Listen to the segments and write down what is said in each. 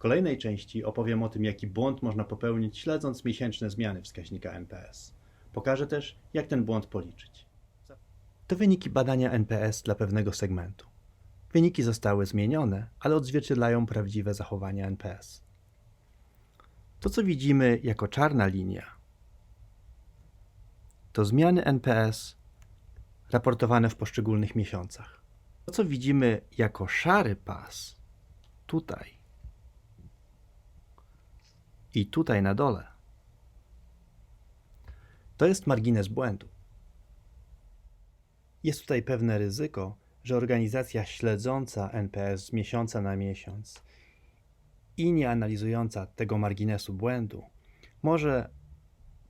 kolejnej części opowiem o tym, jaki błąd można popełnić śledząc miesięczne zmiany wskaźnika NPS. Pokażę też, jak ten błąd policzyć. To wyniki badania NPS dla pewnego segmentu. Wyniki zostały zmienione, ale odzwierciedlają prawdziwe zachowania NPS. To, co widzimy jako czarna linia, to zmiany NPS raportowane w poszczególnych miesiącach. To, co widzimy jako szary pas, tutaj i tutaj na dole, to jest margines błędu. Jest tutaj pewne ryzyko, że organizacja śledząca NPS z miesiąca na miesiąc i nie analizująca tego marginesu błędu może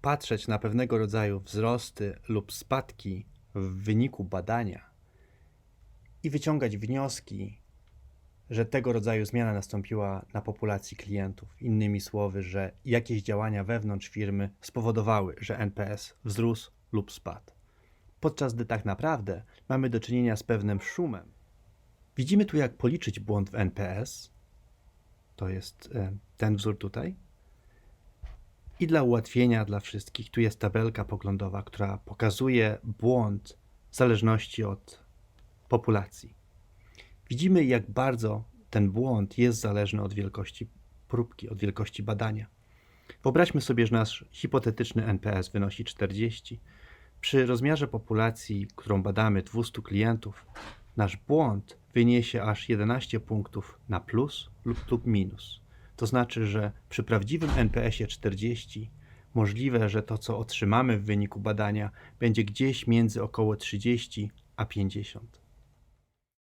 patrzeć na pewnego rodzaju wzrosty lub spadki w wyniku badania i wyciągać wnioski, że tego rodzaju zmiana nastąpiła na populacji klientów. Innymi słowy, że jakieś działania wewnątrz firmy spowodowały, że NPS wzrósł lub spadł. Podczas gdy tak naprawdę mamy do czynienia z pewnym szumem. Widzimy tu, jak policzyć błąd w NPS. To jest e, ten wzór tutaj. I dla ułatwienia dla wszystkich, tu jest tabelka poglądowa, która pokazuje błąd w zależności od populacji. Widzimy, jak bardzo ten błąd jest zależny od wielkości próbki, od wielkości badania. Wyobraźmy sobie, że nasz hipotetyczny NPS wynosi 40. Przy rozmiarze populacji, którą badamy, 200 klientów, nasz błąd wyniesie aż 11 punktów na plus lub, lub minus. To znaczy, że przy prawdziwym NPS-ie 40 możliwe, że to, co otrzymamy w wyniku badania, będzie gdzieś między około 30 a 50.